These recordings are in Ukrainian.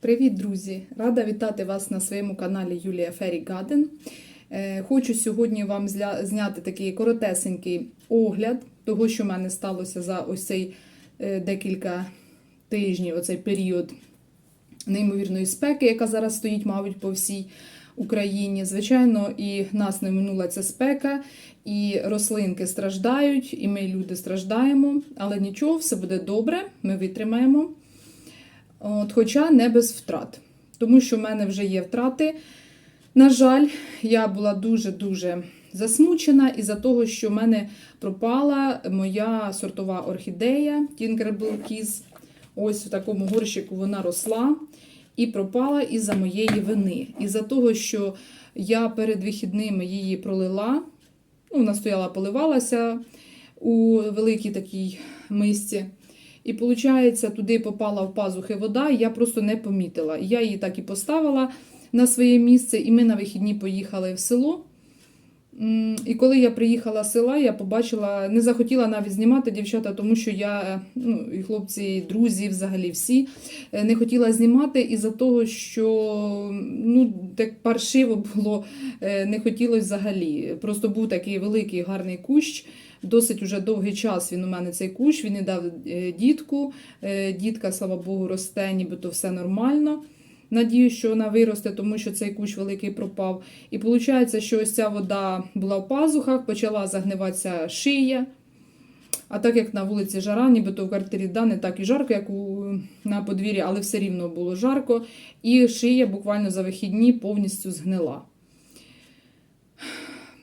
Привіт, друзі! Рада вітати вас на своєму каналі Юлія Фері Гаден. Е, Хочу сьогодні вам зняти такий коротесенький огляд того, що в мене сталося за ось цей е, декілька тижнів, оцей період неймовірної спеки, яка зараз стоїть, мабуть, по всій Україні. Звичайно, і нас не минула ця спека, і рослинки страждають, і ми, люди, страждаємо, але нічого, все буде добре, ми витримаємо. От, хоча не без втрат. Тому що в мене вже є втрати. На жаль, я була дуже-дуже засмучена із-за того, що в мене пропала моя сортова орхідея Tinkerbell. Ось в такому горщику вона росла і пропала із-за моєї вини. Із-за того, що я перед вихідними її пролила, ну, вона стояла, поливалася у великій такій мисці. І виходить, туди попала в пазухи вода, і я просто не помітила. Я її так і поставила на своє місце, і ми на вихідні поїхали в село. І коли я приїхала з села, я побачила, не захотіла навіть знімати дівчата, тому що я, ну, і хлопці, і друзі, взагалі всі, е, не хотіла знімати із-за того, що ну, так паршиво було, е, не хотілося взагалі. Просто був такий великий гарний кущ. Досить уже довгий час він у мене цей кущ, він і дав е, дітку. Е, Дітка, слава Богу, росте, нібито все нормально. Надію, що вона виросте, тому що цей кущ великий пропав. І виходить, що ось ця вода була в пазухах, почала загниватися шия. А так як на вулиці жара, нібито в квартирі да, не так і жарко, як у, на подвір'ї, але все рівно було жарко. І шия буквально за вихідні повністю згнила.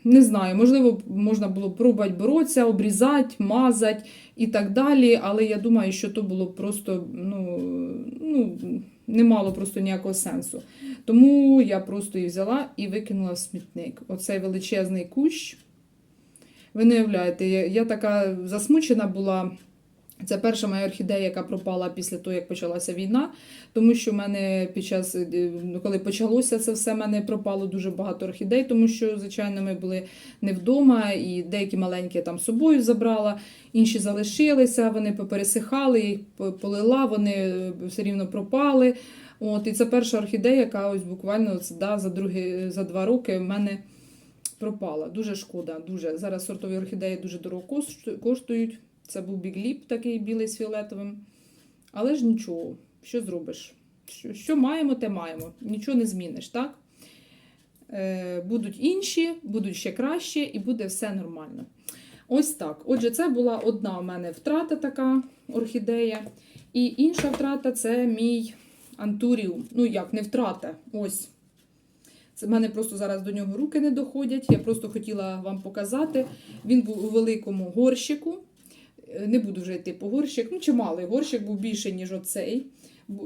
Не знаю, можливо, можна було пробувати боротися, обрізати, мазати і так далі. Але я думаю, що то було просто ну, ну, не мало просто ніякого сенсу. Тому я просто її взяла і викинула в смітник. Оцей величезний кущ. Ви не уявляєте, я, така засмучена була. Це перша моя орхідея, яка пропала після того, як почалася війна. Тому що в мене під час, е, ну, коли почалося це все, в мене пропало дуже багато орхідей, тому що, звичайно, ми були не вдома, і деякі маленькі я там з собою забрала, інші залишилися, вони попересихали, їх полила, вони е, все рівно пропали. От, і це перша орхідея, яка ось буквально да, за, другі, за два роки в мене пропала. Дуже шкода. Дуже. Зараз сортові орхідеї дуже дорого коштують. Це був бігліп такий білий з фіолетовим. Але ж нічого, що зробиш? Що, що маємо, те маємо. Нічого не зміниш, так? Е, будуть інші, будуть ще краще, і буде все нормально. Ось так. Отже, це була одна у мене втрата така орхідея. І інша втрата це мій антуріум. Ну як, не втрата. Ось. Це в мене просто зараз до нього руки не доходять. Я просто хотіла вам показати. Він був у великому горщику. Не буду вже йти по горщик. Ну, чималий горщик був більший, ніж оцей.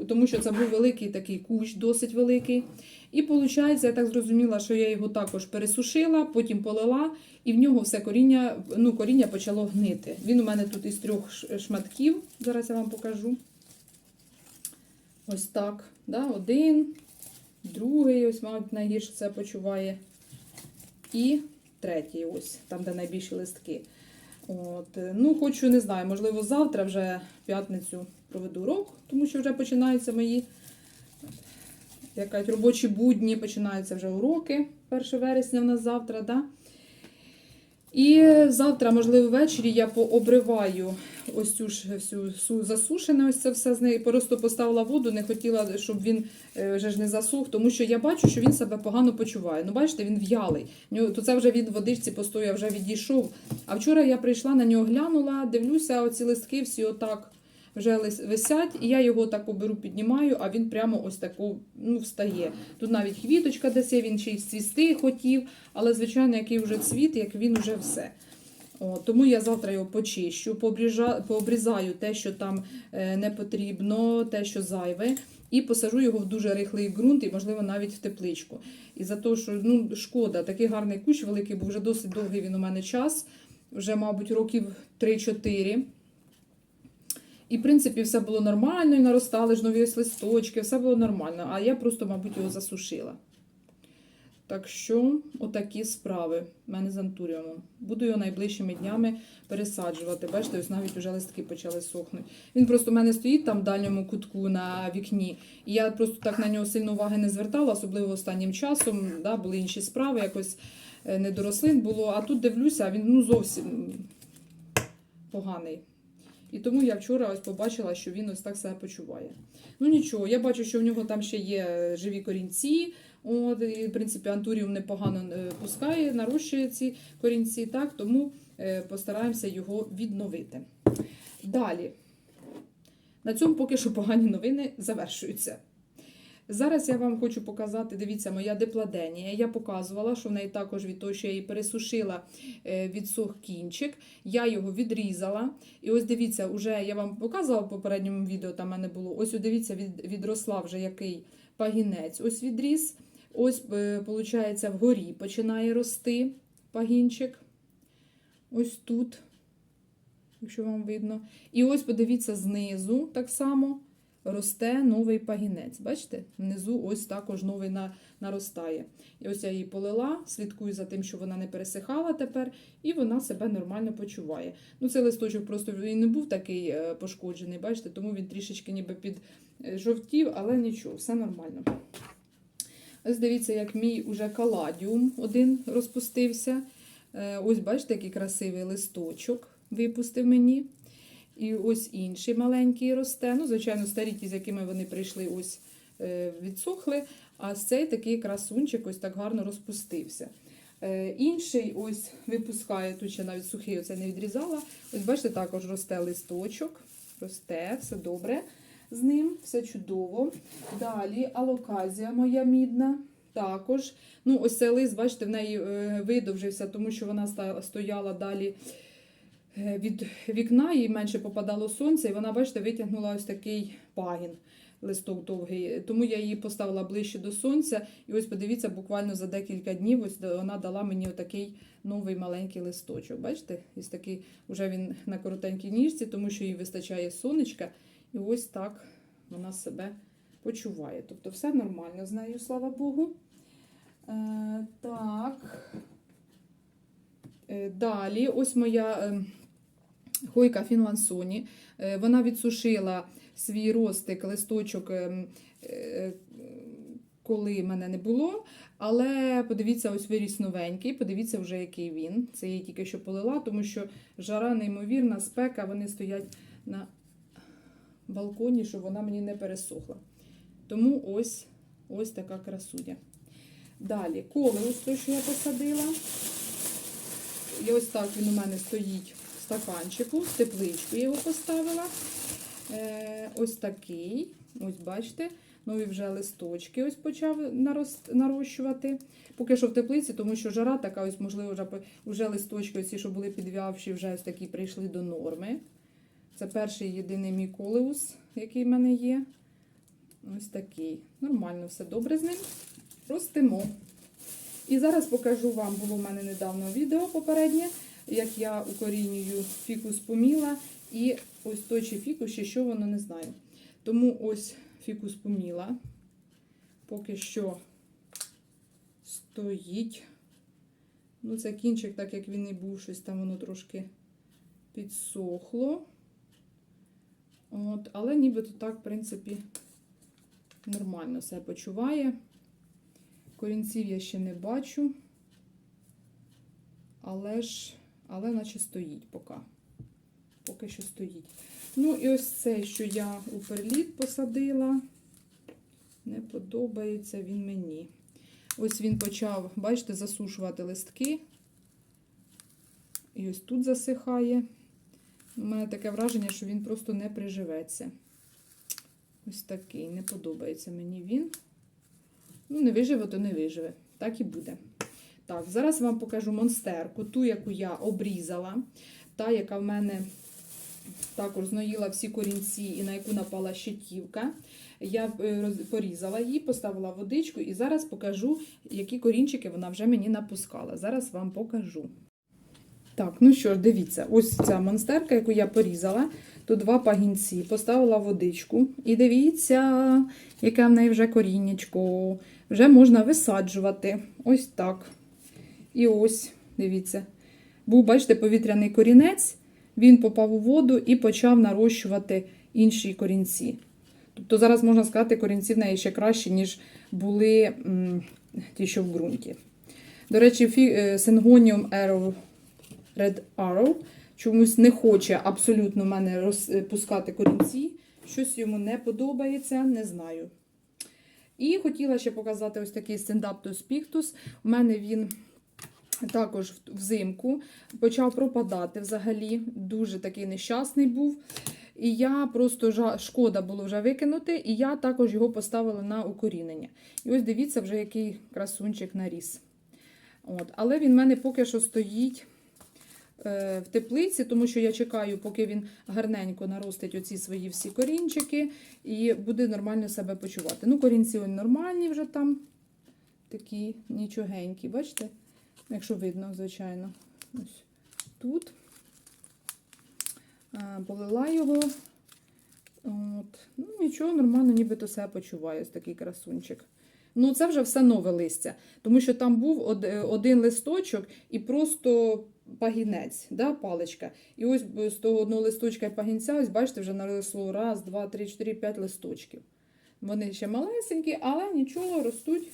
Тому що це був великий такий кущ, досить великий. І виходить, я так зрозуміла, що я його також пересушила, потім полила, і в нього все коріння, ну, коріння почало гнити. Він у мене тут із трьох шматків. Зараз я вам покажу. Ось так. Да? Один, другий, ось, мабуть, найгірше це почуває. І третій, ось, там, де найбільші листки. От, е, ну, хочу, не знаю, можливо, завтра вже п'ятницю проведу урок, тому що вже починаються мої як кажуть, робочі будні, починаються вже уроки. 1 вересня в нас завтра, да? І завтра, можливо, ввечері я пообриваю ось цю ж всю засушене, ось це все з неї. Просто поставила воду, не хотіла, щоб він е, вже ж не засух, тому що я бачу, що він себе погано почуває. Ну, бачите, він в'ялий. То це вже він в водичці постояв, вже відійшов. А вчора я прийшла на нього, глянула, дивлюся, оці листки всі отак вже висять, і я його так беру, піднімаю, а він прямо ось таку ну, встає. Тут навіть квіточка десь є, він ще й цвісти хотів, але, звичайно, який вже цвіт, як він вже все. О, тому я завтра його почищу, пообрізаю те, що там е, не потрібно, те, що зайве, і посажу його в дуже рихлий ґрунт і, можливо, навіть в тепличку. І за те, що ну, шкода, такий гарний кущ великий, був вже досить довгий він у мене час, вже, мабуть, років 3-4. І, в принципі, все було нормально, і наростали ж нові листочки, все було нормально. А я просто, мабуть, його засушила. Так що, отакі справи в мене з антуріумом. Буду його найближчими днями пересаджувати. Бачите, ось навіть уже листки почали сохнути. Він просто в мене стоїть там в дальньому кутку на вікні. І я просто так на нього сильно уваги не звертала, особливо останнім часом. Да, були інші справи, якось е, не до рослин було. А тут дивлюся, він ну зовсім поганий. І тому я вчора ось побачила, що він ось так себе почуває. Ну нічого, я бачу, що в нього там ще є живі корінці. От, і, в принципі, антуріум непогано е, пускає, нарощує ці корінці, так, тому е, постараємося його відновити. Далі. На цьому поки що погані новини завершуються. Зараз я вам хочу показати, дивіться, моя депладенія. Я показувала, що в неї також від того, що я її пересушила, е, відсох кінчик. Я його відрізала. І ось дивіться, уже я вам показувала в попередньому відео, там в мене було. Ось дивіться, від, відросла вже який пагінець. Ось відріс. Ось, виходить, вгорі починає рости пагінчик. Ось тут, якщо вам видно. І ось подивіться, знизу так само росте новий пагінець. Бачите? Внизу ось також новий на, наростає. І ось я її полила, слідкую за тим, що вона не пересихала тепер, і вона себе нормально почуває. Ну, цей листочок просто він не був такий е, пошкоджений, бачите, тому він трішечки ніби піджовтів, але нічого, все нормально. Ось дивіться, як мій уже каладіум один розпустився. Е, Ось, бачите, який красивий листочок випустив мені. І ось інший маленький росте. Ну, звичайно, старі ті, з якими вони прийшли, ось е, відсохли. А цей такий красунчик ось так гарно розпустився. Е, Інший ось випускає, тут ще навіть сухий оце не відрізала. Ось, бачите, також росте листочок. Росте, все добре з ним, все чудово. Далі алоказія моя мідна. Також. Ну, ось цей лист, бачите, в неї е, видовжився, тому що вона стояла далі від вікна, їй менше попадало сонце, і вона, бачите, витягнула ось такий пагін. Листок довгий, тому я її поставила ближче до сонця. І ось подивіться, буквально за декілька днів ось вона дала мені отакий новий маленький листочок. Бачите? Ось такий уже він на коротенькій ніжці, тому що їй вистачає сонечка. І ось так вона себе почуває. Тобто все нормально з нею, слава Богу. Е, так. Е, далі, ось моя е, хойка Фінлансоні. Е, вона відсушила свій ростик, листочок, е, е, коли мене не було. Але подивіться, ось виріс новенький, подивіться вже, який він. Це я її тільки що полила, тому що жара неймовірна, спека, вони стоять на балконі, щоб вона мені не пересохла. Тому ось ось така красуня. Далі, колеус, що я посадила. І ось так він у мене стоїть стаканчику, в тепличку я його поставила. Е, ось такий. Ось бачите, нові вже листочки ось почав нарощувати. Поки що в теплиці, тому що жара така, ось, можливо, вже, вже листочки, ці, що були підв'явші, вже ось такі прийшли до норми. Це перший єдиний мій колеус, який в мене є. Ось такий. Нормально, все добре з ним. Ростимо. І зараз покажу вам, було в мене недавно відео попереднє, як я укорінюю фікус поміла. І ось той чи фікус, ще що воно не знаю. Тому ось фікус поміла. Поки що стоїть. Ну, це кінчик, так як він і був, щось там воно трошки підсохло. От, але нібито так, в принципі, нормально себе почуває. Корінців я ще не бачу, але ж, але наче стоїть поки. Поки що стоїть. Ну, і ось цей, що я у перліт посадила, не подобається він мені. Ось він почав, бачите, засушувати листки. І ось тут засихає. У мене таке враження, що він просто не приживеться. Ось такий, не подобається мені він. Ну, не виживе, то не виживе. Так і буде. Так, зараз вам покажу монстерку, ту, яку я обрізала, та, яка в мене також зноїла всі корінці і на яку напала щитівка. Я е, порізала її, поставила водичку і зараз покажу, які корінчики вона вже мені напускала. Зараз вам покажу. Так, ну що ж, дивіться, ось ця монстерка, яку я порізала. Тут два пагінці. Поставила водичку. І дивіться, яке в неї вже коріннячко. Вже можна висаджувати. Ось так. І ось, дивіться. Був, бачите, повітряний корінець, він попав у воду і почав нарощувати інші корінці. Тобто зараз можна сказати, корінці в неї ще кращі, ніж були м, ті, що в ґрунті. До речі, фі- е, Syngonium Arrow, Red Arrow чомусь не хоче абсолютно в мене розпускати корінці. Щось йому не подобається, не знаю. І хотіла ще показати ось такий Syndaптус pictus. У мене він також взимку почав пропадати взагалі. Дуже такий нещасний був. І я просто шкода було вже викинути, і я також його поставила на укорінення. І ось дивіться, вже який красунчик наріс. От. Але він в мене поки що стоїть е, в теплиці, тому що я чекаю, поки він гарненько наростить оці свої всі корінчики і буде нормально себе почувати. Ну, корінці нормальні вже там, такі нічогенькі, бачите? Якщо видно, звичайно. Ось тут. Полила його. От. Ну, нічого, нормально, нібито себе почуває, ось такий красунчик. Ну, це вже все нове листя, тому що там був е, один листочок і просто пагінець, да, паличка. І ось з того одного листочка і пагінця, ось бачите, вже наросло раз, два, три, чотири, п'ять листочків. Вони ще малесенькі, але нічого, ростуть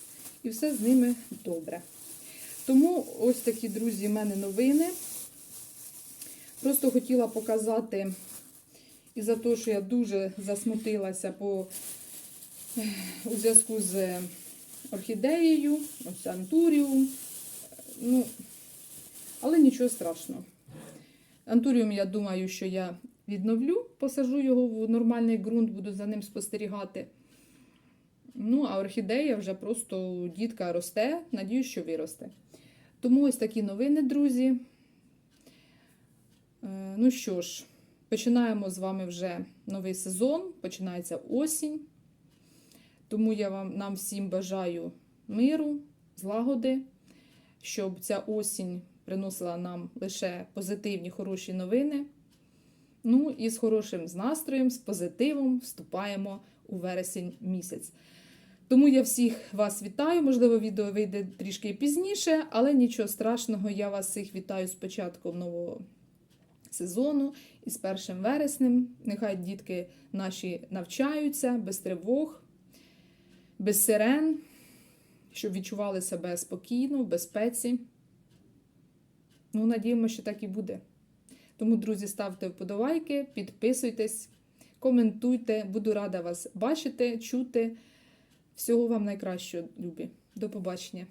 і все з ними добре. Тому ось такі, друзі, в мене новини. Просто хотіла показати, і за те, що я дуже засмутилася по, у зв'язку з орхідеєю, ось антуріум. Ну, але нічого страшного. Антуріум, я думаю, що я відновлю, посажу його в нормальний ґрунт, буду за ним спостерігати. Ну, а орхідея вже просто дітка росте, надіюсь, що виросте. Тому ось такі новини, друзі. Е, Ну що ж, починаємо з вами вже новий сезон, починається осінь. Тому я вам нам всім бажаю миру, злагоди, щоб ця осінь приносила нам лише позитивні, хороші новини. Ну і з хорошим настроєм, з позитивом вступаємо у вересень місяць. Тому я всіх вас вітаю. Можливо, відео вийде трішки пізніше, але нічого страшного, я вас всіх вітаю з початком нового сезону і з першим вереснем. Нехай дітки наші навчаються без тривог, без сирен, щоб відчували себе спокійно, в безпеці. Ну, надіємося, що так і буде. Тому, друзі, ставте вподобайки, підписуйтесь, коментуйте. Буду рада вас бачити, чути. Всього вам найкращого, любі. До побачення.